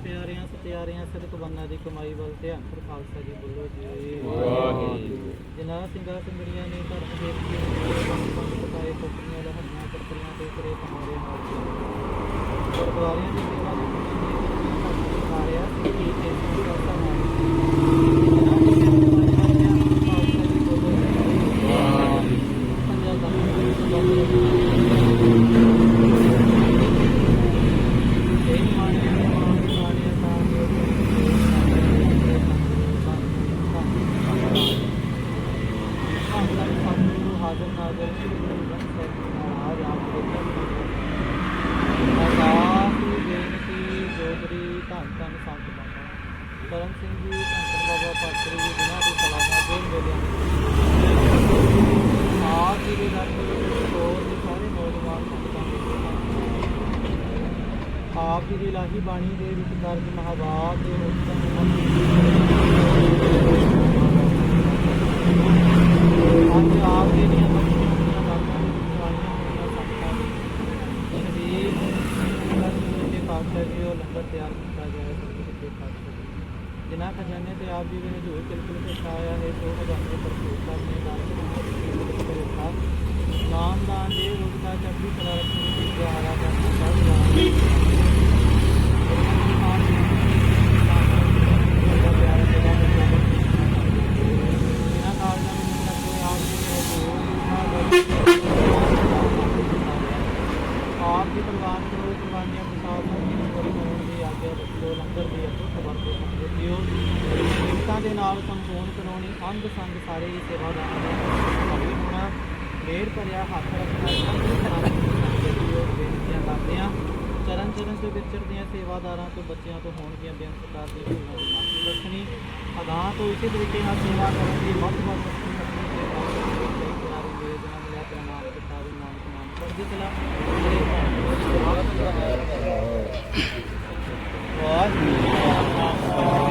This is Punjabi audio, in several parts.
ਪਿਆਰਿਆਂ, ਸਤਿਆਰਿਆਂ ਸਿਰਕ ਦੀ ਕਮਾਈ ਵੱਲ ਧਿਆਨ ਪਰ ਖਾਲਸਾ ਜੀ ਬੋਲੋ ਜੀ। ਜਿਨ੍ਹਾਂ ਸਿੰਘਾਂ ਸਿੰਘੜੀਆਂ ਨੇ ਧਰਮ ਦੇ ਕੇ ਪਕਾਏ ਕੋਪਰੀਆਂ ਲਹਰੀਆਂ ਕਰਤਰੀਆਂ ਤੇ ਕਰੇ ਕਮਾਰੇ ਨਾਲ ਜਿਨ੍ਹਾਂ ਨੇ ਕਮਾਈ ਧਿਆਨ ਪਰ ਖਾਲਸਾ ਜੀ ਬੋਲੋ ਜੀ ਪੰਜਾਬ ਦਾ ਇਹ ਮਾਨਿਆ ਮਾਨ ਮਾਨਿਆ ਸਾਰਿਆ ਹਾਜ਼ਰ ਨਾਜ਼ਰ ਸ਼੍ਰੀ ਗੁਰੂ ਗ੍ਰੰਥ ਸਾਹਿਬ ਜੀ ਮਹਾਰਾਜ ਆਪ ਦੇ ਚਰਨ ਅਰਦਾਸ ਬੇਨਤੀ ਜੋਦਰੀ ਧੰਨ ਧੰਨ ਸੰਤ ਬਾਬਾ ਕਰਮ ਸਿੰਘ ਜੀ ਧੰਨ ਧੰਨ ਬਾਬਾ ਪਾਤਰੀ ਜੀ ਜਿਨ੍ਹਾਂ ਦੀ ਸਲਾਮਾ ਦੇਣ ਵੇਲੇ ਆਪ ਜੀ ਦੇ ਦਰ ਤੇ ਕੋਲ ਦੇ ਸਾਰੇ ਨੌਜਵਾਨ ਸੰਗਤਾਂ ਦੀ ਸੇਵਾ ਆਪ ਜੀ ਦੀ ਇਲਾਹੀ ਬਾਣੀ ਦੇ ਵਿੱਚ ਦਰਜ ਮਹਾਵਾਕ ਦੇ ਅੱਜ ਆਪ ਜੀ ਦੀਆਂ ਬੱਚੀਆਂ ਬਾਤਾਂ ਦੇ ਹੋਈਆਂ ਸੰਗਤਾਂ ਦੀ ਸ਼ਰੀਰ ਦੇ ਪਾਤਸ਼ਾਹ ਜੀ ਉਹ ਲੰਗਰ ਤਿਆਰ ਕੀਤਾ ਗਿਆ ਹੈ ਸਤਿਗੁਰੂ ਦੇ ਪਾਤਸ਼ਾਹ ਜੀ ਖਜ਼ਾਨੇ ਤੇ ਆਪ ਜੀ ਦੇ ਹਜ਼ੂਰ ਬਿਲਕੁਲ ਤੇ ਛਾਇਆ ਹੈ ਸੋ ਖਜ਼ਾਨੇ ਭਰਪੂਰ ਕਰਨੇ ਦਾਨ ਨਾਮ ਦਾਨ ਦੇ ਰੂਪ ਚੜ੍ਹਦੀ ਕਲਾ ਰੱਖਣੀ ਦੀ ਦੁਆਰਾ ਕਰਨਾ ਸਭ ਜਿਨ੍ਹਾਂ ਕਾਰਜਾਂ ਨੂੰ ਕੋਈ ਆਪ ਜੀ ਨੇ ਆਪ ਦੀ ਪ੍ਰਵਾਨ ਕਰੋ ਕੁਰਬਾਨੀਆਂ ਪ੍ਰਸਾਦ ਨੂੰ ਜੀ ਪੂਰੀ ਹੋਣ ਦੀ ਆਗਿਆ ਬਖਸ਼ੋ ਲੰਗਰ ਦੀ ਅਤੁੱਟ ਖਬਰ ਤੋਂ ਦਿੱਤਿਓ ਸੰਗਤਾਂ ਦੇ ਨਾਲ ਸੰਪੂਰਨ ਕਰਾਉਣੀ ਅੰਗ ਸੰਗ ਸਾਰੇ ਹੀ ਸੇਵਾਦਾਰਾਂ ਦਾ ਅਭੀ ਹੋਣਾ। ਮੇਰ ਭਰਿਆ ਹੱਥ ਰੱਖਣਾ ਸੰਗ ਸਲਾਮਤ ਦਿੱਤਿਓ ਬੇਨਤੀਆਂ ਕਰਦੇ ਹਾਂ ਚਰਨ ਚਰਨ ਤੋਂ ਵਿਚਰਦੀਆਂ ਸੇਵਾਦਾਰਾਂ ਤੋਂ ਬੱਚਿਆਂ ਤੋਂ ਹੋਣਗੀਆਂ ਬੇਅੰਤ ਪ੍ਰਕਾਰ ਦੀਆਂ ਭੁੱਲਾਂ ਦੀ ਮਾਫੀ ਰੱਖਣੀ ਅਗਾਹ ਤੋਂ ਇਸੇ ਤਰੀਕੇ ਨਾਲ ਸੇਵਾ ਕਰਨ ਦੀ ਮੱਧ ਮੱਧ ਰੱਖਣੀ ਆਪਣੀ ਸੇਵਾ ਕਿਨਾਰੇ ਮੇਰੇ ਜਨਾਂ ਮਿਲਿਆ ਪ੍ਰਣਾਮ ਕੀਤਾ ਵੀ ਨਾਮ ਨਾਮ ਕਰਦੀ ਚਲਾ ਵਾਹਿਗੁਰੂ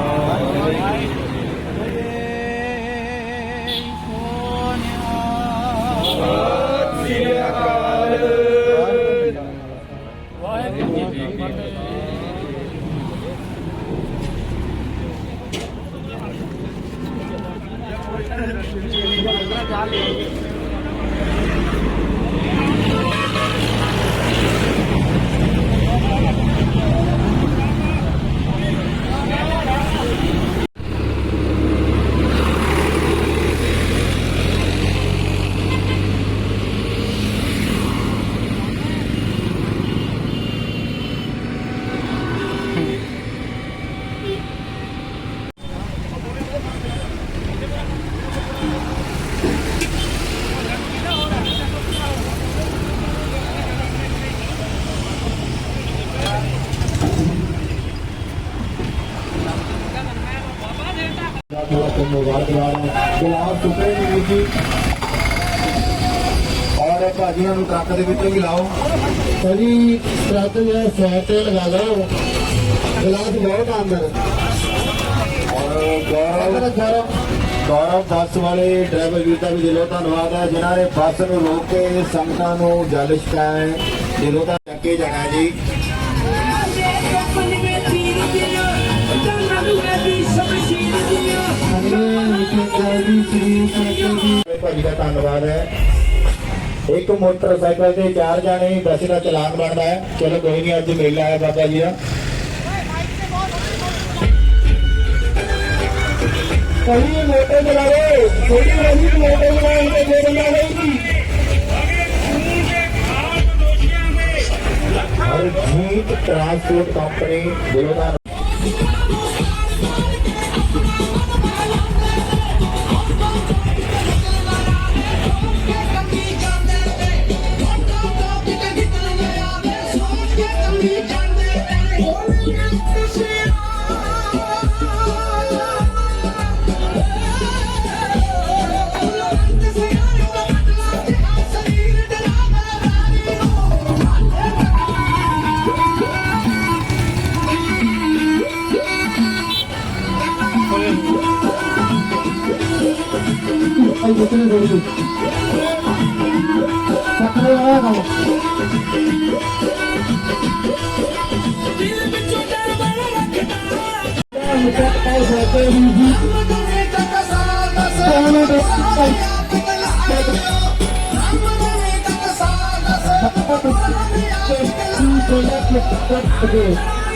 थोड़ा सा मुबारकबाद ਗੁਲਾਬ ਸੁਪਰੇ ਨੇ ਜੀ ਔਰ ਇਹ ਭਾਜੀਆਂ ਨੂੰ ਟਰੱਕ ਦੇ ਵਿੱਚੋਂ ਵੀ ਲਾਓ ਸਜੀ ਟਰੱਕ ਦੇ ਸਾਈਡ ਤੇ ਲਗਾ ਲਓ ਗਲਾਸ ਬਹੁਤ ਆ ਅੰਦਰ ਔਰ ਗੌਰਵ ਗੌਰਵ ਬੱਸ ਵਾਲੇ ਡਰਾਈਵਰ ਵੀਰ ਦਾ ਵੀ ਦਿਲੋਂ ਧੰਨਵਾਦ ਹੈ ਜਿਨ੍ਹਾਂ ਨੇ ਬੱਸ ਨੂੰ ਰੋਕ ਕੇ ਸੰਗਤਾਂ ਨੂੰ ਜਲ ਛਕਾਇਆ ਹੈ ਦਿਲੋਂ ਤਾਂ ਚੱਕੇ ਜਾਣਾ ਜੀ ਭਾਜੀ ਦਾ ਧੰਨਵਾਦ ਹੈ ਇੱਕ ਮੋਟਰਸਾਈਕਲ ਤੇ ਚਾਰ ਜਾਣੇ ਵੈਸੇ ਦਾ ਚਲਾਨ ਬਣਦਾ ਹੈ ਚਲੋ ਕੋਈ ਨਹੀਂ ਅੱਜ ਮੇਲਾ ਹੈ ਬਾਬਾ ਜੀ ਦਾ ਕੋਈ ਮੋਟਰ ਚਲਾਵੇ ਕੋਈ ਨਹੀਂ ਮੋਟਰ ਚਲਾਉਣ ਤੇ ਦੇ ਦਿੰਦਾ ਨਹੀਂ ਹਰਜੀਤ ਟਰਾਂਸਪੋਰਟ ਕੰਪਨੀ ਦਿਲੋਂ ਠੰਡਾ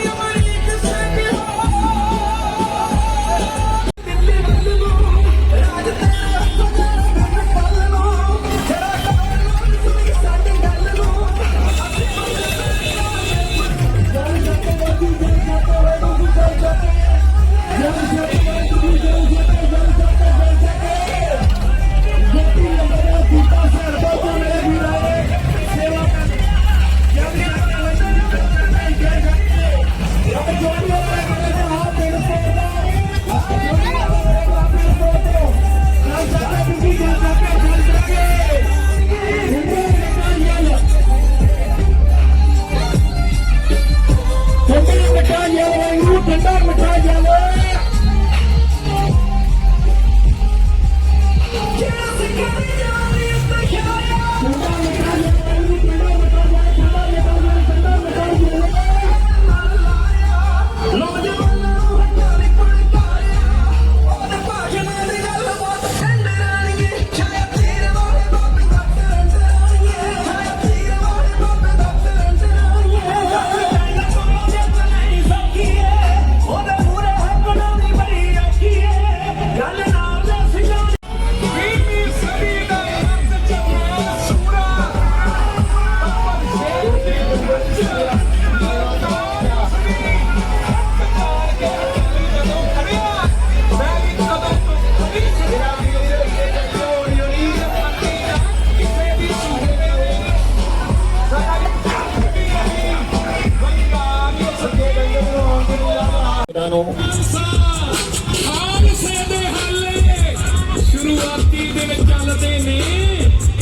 ਨੂੰ। ਖਾਲਸੇ ਦੇ ਹਾਲੇ ਸ਼ੁਰੂਆਤੀ ਦਿਨ ਚੱਲਦੇ ਨੇ।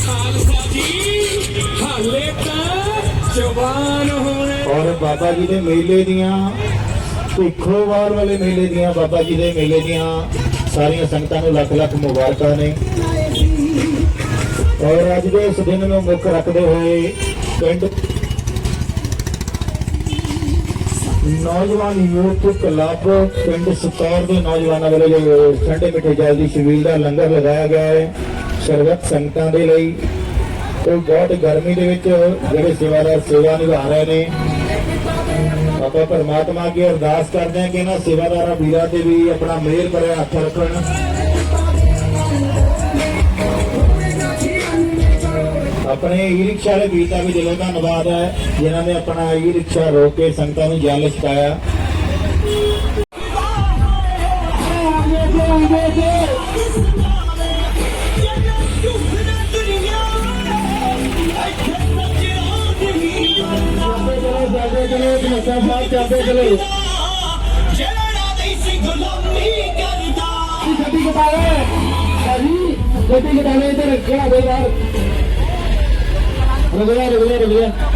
ਖਾਲਸਾ ਜੀ ਹਾਲੇ ਤਾਂ ਜਵਾਨ ਹੋਣੇ ਔਰ ਬਾਬਾ ਜੀ ਦੇ ਮੇਲੇ ਦੀਆਂ ਭਿੱਖੋਵਾਲ ਵਾਲੇ ਮੇਲੇ ਦੀਆਂ ਬਾਬਾ ਜੀ ਦੇ ਮੇਲੇ ਦੀਆਂ ਸਾਰੀਆਂ ਸੰਗਤਾਂ ਨੂੰ ਲੱਖ ਲੱਖ ਮੁਬਾਰਕਾਂ ਨੇ। ਔਰ ਅੱਜ ਦੇ ਇਸ ਦਿਨ ਨੂੰ ਮੁੱਖ ਰੱਖਦੇ ਹੋਏ ਪਿੰਡ ਨੌਜਵਾਨ ਯੂਥ ਕਲੱਬ ਪਿੰਡ ਸਤੌਰ ਦੇ ਨੌਜਵਾਨਾਂ ਵੱਲੋਂ ਠੰਡੇ ਮਿੱਠੇ ਜਲ ਦੀ ਛਬੀਲ ਦਾ ਲੰਗਰ ਲਗਾਇਆ ਗਿਆ ਹੈ। ਸਰਬੱਤ ਸੰਗਤਾਂ ਦੇ ਲਈ ਉਹ ਬਹੁਤ ਗਰਮੀ ਦੇ ਵਿੱਚ ਜਿਹੜੇ ਸੇਵਾਦਾਰ ਸੇਵਾ ਨਿਭਾ ਰਹੇ ਨੇ। ਆਪਾਂ ਪਰਮਾਤਮਾ ਅੱਗੇ ਅਰਦਾਸ ਕਰਦੇ ਹਾਂ ਕਿ ਇਹਨਾਂ ਸੇਵਾਦਾਰਾਂ ਵੀਰਾਂ ਤੇ ਵੀ ਆਪਣਾ ਮਿਹਰ ਭਰਿਆ ਹੱਥ ਰੱਖਣ। ਆਪਣੇ ਈ ਰਿਕਸ਼ਾ ਵਾਲੇ ਵੀਰ ਦਾ ਵੀ ਦਿਲੋਂ ਧੰਨਵਾਦ ਹੈ, ਜਿਨ੍ਹਾਂ ਨੇ ਆਪਣਾ ਈ ਰਿਕਸ਼ਾ ਰੋਕ ਕੇ ਸੰਗਤਾਂ ਨੂੰ ਜਲ ਛਕਾਇਆ। ਗੱਡੀ ਕਟਾਵੇ ਭਾਜੀ ਗੱਡੀ ਕਟਾਵੇ ਤੇ ਰੱਖਿਆ ਦੇ ਬਾਹਰ। ਰੁਕ ਜਾ ਰੁਕ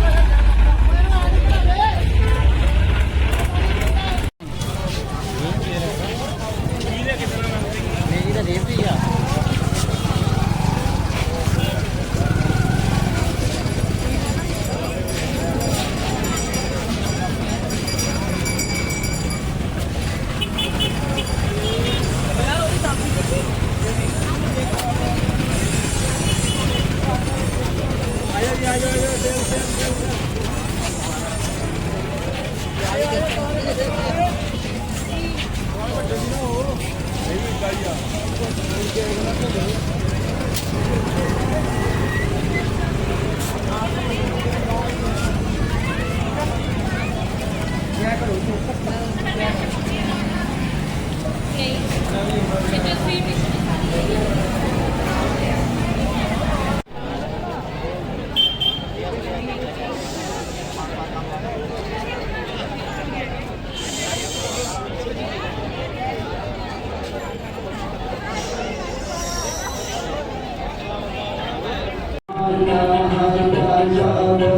Yeah, yeah, yeah.